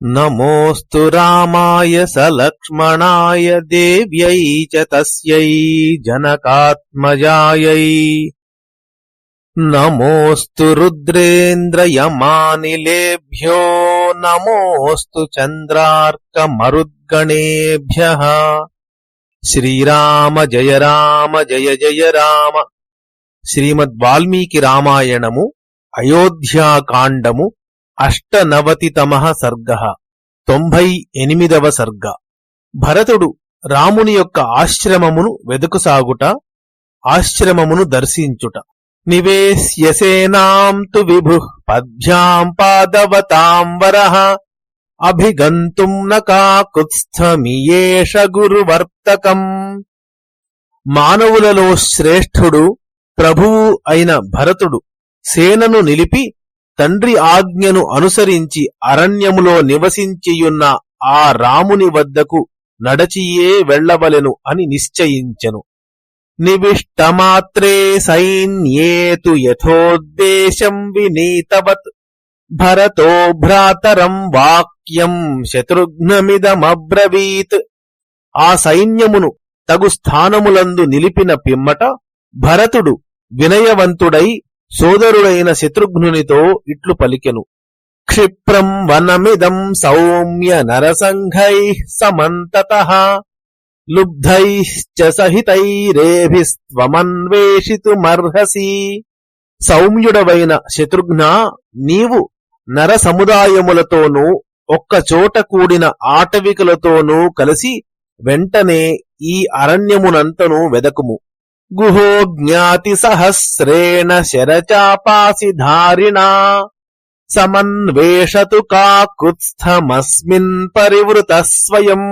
नमोऽस्तु रामाय सलक्ष्मणाय देव्यै च तस्यै जनकात्मजायै नमोऽस्तु रुद्रेन्द्रयमानिलेभ्यो नमोऽस्तु चन्द्रार्कमरुद्गणेभ्यः श्रीराम जय राम जय जय राम శ్రీమద్వాల్మీకి రామాయణము అయోధ్యాకాండము అష్టనవతితమ సర్గ. తొంభై ఎనిమిదవ సర్గ. భరతుడు రాముని యొక్క ఆశ్రమమును వెదుకుసాగుట ఆశ్రమమును దర్శించుట. నివేశ్యసేనాం తు విభు పద్భ్యాం పాదవతాం వరః. అభిగంతుం నకాకుత్స్థమియేష గురువర్తకం. మానవులలో శ్రేష్ఠుడు ప్రభువు అయిన భరతుడు సేనను నిలిపి తండ్రి ఆజ్ఞను అనుసరించి అరణ్యములో నివసించియున్న ఆ రాముని వద్దకు నడచియే వెళ్ళవలెను అని నిశ్చయించెను. నివిష్టమాత్రే సైన్యేతు యథోద్దేశం వినీతవత్. భరతో భ్రాతరం వాక్యం శత్రుఘ్నమిదమబ్రవీత్ ఆ సైన్యమును తగు స్థానములందు నిలిపిన పిమ్మట భరతుడు వినయవంతుడై సోదరుడైన శత్రుఘ్నునితో ఇట్లు పలికెను. క్షిప్రం వనమిదం సౌమ్య నరసంఘై సమంతత లుబ్ధైశ్చ సహితైరేభిస్త్వమన్వేషితుమర్హసి. సౌమ్యుడవైన శత్రుఘ్న నీవు నర సముదాయములతోనూ ఒక్కచోట కూడిన ఆటవికులతోనూ కలిసి వెంటనే ఈ అరణ్యమునంతను వెదకుము. గుహో జ్ఞాతి సహస్రేణ శరచాపాసి ధారిణా. సమన్వేషతు కాకుత్స్థమస్మిన్ పరివృత స్వయం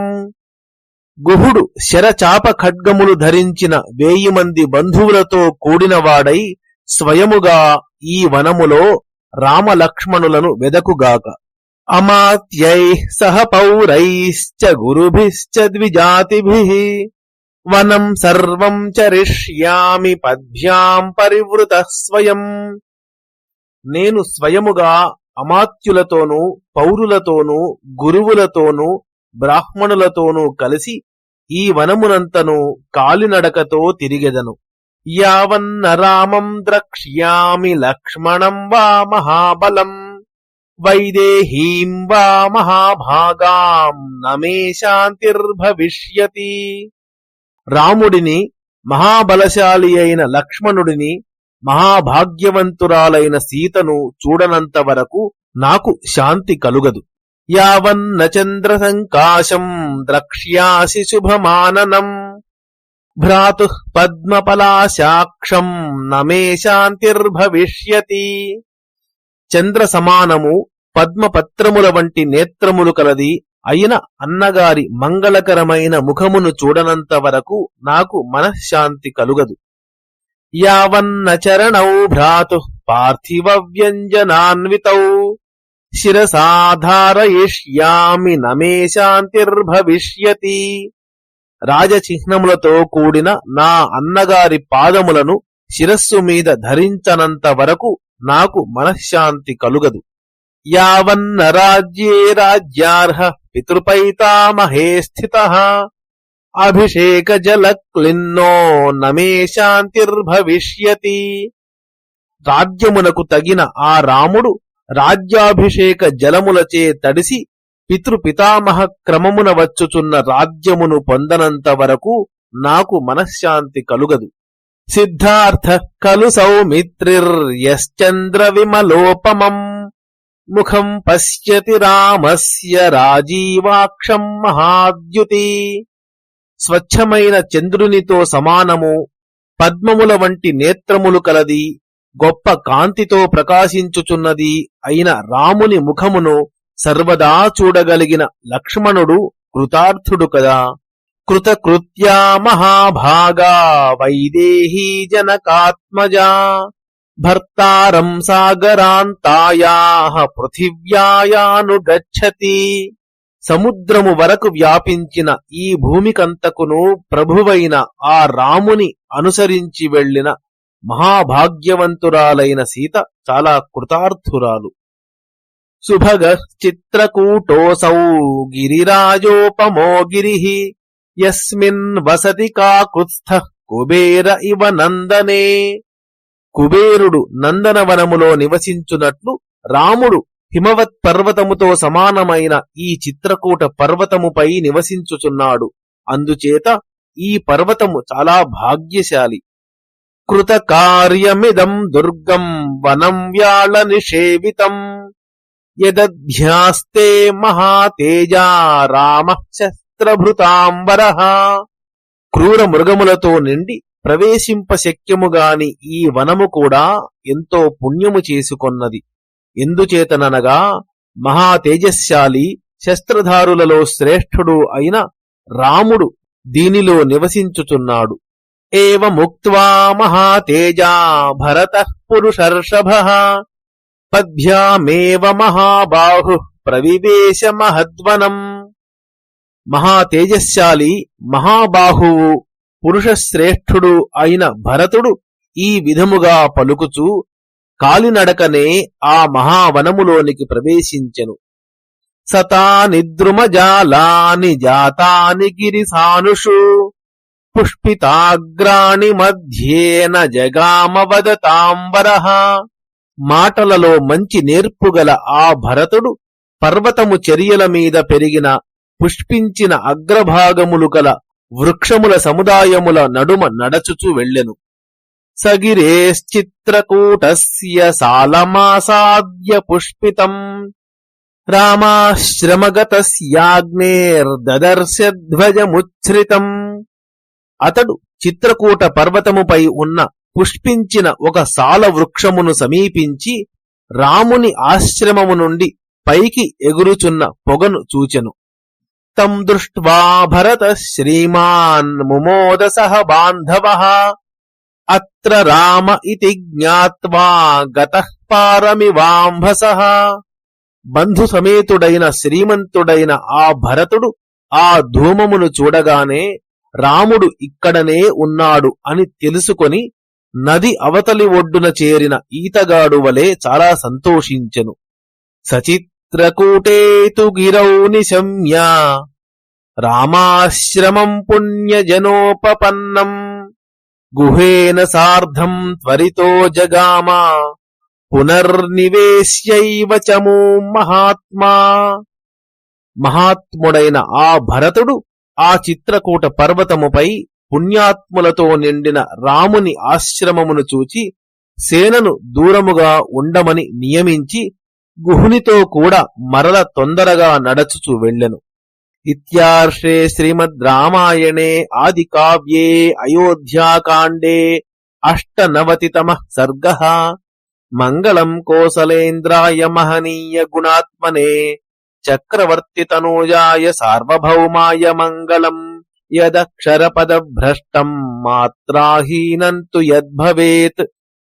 గుహుడు శరచాప ఖడ్గములు ధరించిన వేయి మంది బంధువులతో కూడినవాడై స్వయముగా ఈ వనములో రామలక్ష్మణులను వెదకుగాక. అమాత్యై సహ పౌరైశ్చ గురుభిశ్చ ద్విజాతిభిః. వనం సర్వం చరిష్యామి పద్భ్యాం పరివృత స్వయం. నేను స్వయముగా అమాత్యులతోనూ పౌరులతోనూ గురువులతోనూ బ్రాహ్మణులతోనూ కలిసి ఈ వనమునంతను కాలినడకతో తిరిగెదను. యావన్న రామం ద్రక్ష్యామి లక్ష్మణం వా మహాబలం. వైదేహీం వా మహాభాగాం. నమే శాంతిర్భవిష్యతి. రాముడిని మహాబలశాలి అయిన లక్ష్మణుడిని మహాభాగ్యవంతురాలైన సీతను చూడనంత వరకు నాకు శాంతి కలుగదు. యావన్న చంద్ర సంకాశం ద్రక్ష్యాసి శుభమాననం. భ్రాతు పద్మపలాశాక్షం నమే శాంతిర్భవిష్యతి. చంద్ర సమానము పద్మపత్రముల వంటి నేత్రములు కలది అయిన అన్నగారి మంగళకరమైన ముఖమును చూడనంత వరకు నాకు మనశ్శాంతి కలుగదు. యావన్న చరణౌ భ్రాతు పార్థివ వ్యంజనాన్వితౌ శిరసాధారయిష్యామి నమే శాంతిర్భవిష్యతి. రాజచిహ్నములతో కూడిన నా అన్నగారి పాదములను శిరస్సు మీద ధరించనంత వరకు నాకు మనశ్శాంతి కలుగదు. యావన్న రాజ్యే రాజ్యార్హ పితృపైతామహే స్థిత అభిషేక జల క్లిన్నో నమే శాంతిర్భవిష్యతి రాజ్యమునకు తగిన ఆ రాముడు రాజ్యాభిషేక జలములచే తడిసి పితృపితామహ క్రమమున వచ్చుచున్న రాజ్యమును పొందనంత వరకు నాకు మనశ్శాంతి కలుగదు. సిద్ధార్థ కలు సౌమిత్రిర్యశ్చంద్ర విమలోపమం. ముఖం పశ్యతి రామస్య రాజీవాక్షం మహాద్యుతి. స్వచ్ఛమైన చంద్రునితో సమానము పద్మముల వంటి నేత్రములు కలది గొప్ప కాంతితో ప్రకాశించుచున్నది అయిన రాముని ముఖమును సర్వదా చూడగలిగిన లక్ష్మణుడు కృతార్థుడు కదా. కృతకృత్యా మహాభాగా వైదేహీ జనకాత్మజా. భర్తారం సాగరాంతాయా పృథివ్యాయానుగచ్చతి సముద్రము వరకు వ్యాపించిన ఈ భూమికంతకును ప్రభువైన ఆ రాముని అనుసరించి వెళ్ళిన మహాభాగ్యవంతురాలైన సీత చాలా కృతార్థురాలు. సుభగశ్చిత్రకూటోసౌ గిరిరాజోపమో గిరి యస్మిన్ వసతి కాకృత్స్థ కుబేర ఇవ నందనే। కుబేరుడు నందనవనములో నివసించున్నట్లు రాముడు హిమవత్ పర్వతముతో సమానమైన ఈ చిత్రకూట పర్వతముపై నివసించుచున్నాడు. అందుచేత ఈ పర్వతము చాలా భాగ్యశాలి. కృత కార్యమిదం దుర్గం వనం వ్యాళ నిషేవితం. యదధ్యాస్తే మహాతేజా రామ శస్త్రభృతాంబర క్రూర మృగములతో నిండి ప్రవేశింప శక్యముగాని ఈ వనము కూడా ఎంతో పుణ్యము చేసుకొన్నది. ఎందుచేతననగా మహా తేజశాలి శస్త్రధారులలో శ్రేష్ఠుడు అయిన రాముడు దీనిలో నివసించుచున్నాడు. ఏముక్వా మహాతేజా భరత పురుషర్షభ పద్భ్యామేవ మహాబాహు ప్రవివేశ మహద్వనం. మహాతేజశాలి మహాబాహువు పురుషశ్రేష్ఠుడు అయిన భరతుడు ఈ విధముగా పలుకుచూ కాలినడకనే ఆ మహావనములోనికి ప్రవేశించెను. సతా నిద్రుమజాలాని జాతాని గిరిసానుషు పుష్పితాగ్రాణి మధ్యేన జగామవదతాంబర మాటలలో మంచి నేర్పుగల ఆ భరతుడు పర్వతము చర్యల మీద పెరిగిన పుష్పించిన అగ్రభాగములు గల వృక్షముల సముదాయముల నడుమ నడచుచు వెళ్ళెను. సగిరేశ్చిత్రకూటస్య సాలమాసాద్య పుష్పితం రామాశ్రమగతస్యాగ్నేర్దర్శధ్వజముచ్ఛ్రితం అతడు చిత్రకూట పర్వతముపై ఉన్న పుష్పించిన ఒక సాల వృక్షమును సమీపించి రాముని ఆశ్రమము నుండి పైకి ఎగురుచున్న పొగను చూచెను. తమ్ దృష్ట్వా భరత శ్రీమాన్ ముమోద సహ బాంధవ. అత్ర రామ ఇతి జ్ఞాత్వా గత పారమివాంభస. బంధు సమేతుడైన శ్రీమంతుడైన ఆ భరతుడు ఆ ధూమమును చూడగానే రాముడు ఇక్కడనే ఉన్నాడు అని తెలుసుకొని నది అవతలి ఒడ్డున చేరిన ఈతగాడు వలె చాలా సంతోషించెను. సచిత్ సచిత్రకూటేతు గిరౌ నిశమ్య రామాశ్రమం పుణ్యజనోపపన్నం. గుహేన సార్ధం త్వరితో జగామ. పునర్నివేశ్యైవ చమూ మహాత్మా. మహాత్ముడైన ఆ భరతుడు ఆ చిత్రకూట పర్వతముపై పుణ్యాత్ములతో నిండిన రాముని ఆశ్రమమును చూచి సేనను దూరముగా ఉండమని నియమించి గుహునితో కూడా మరల తొందరగా నడచుచు వెళ్ళెను. ఇత్యార్షే శ్రీమద్ రామాయణే ఆది కావ్యే అయోధ్యాకాండే అష్టనవతితమ సర్గ. మంగళం కోసలేంద్రాయ మహనీయ గుణాత్మనే చక్రవర్తి తనూజాయ సార్వభౌమాయ మంగళం యదక్షరపదభ్రష్టం మాత్రాహీనం తు యద్భవేత్.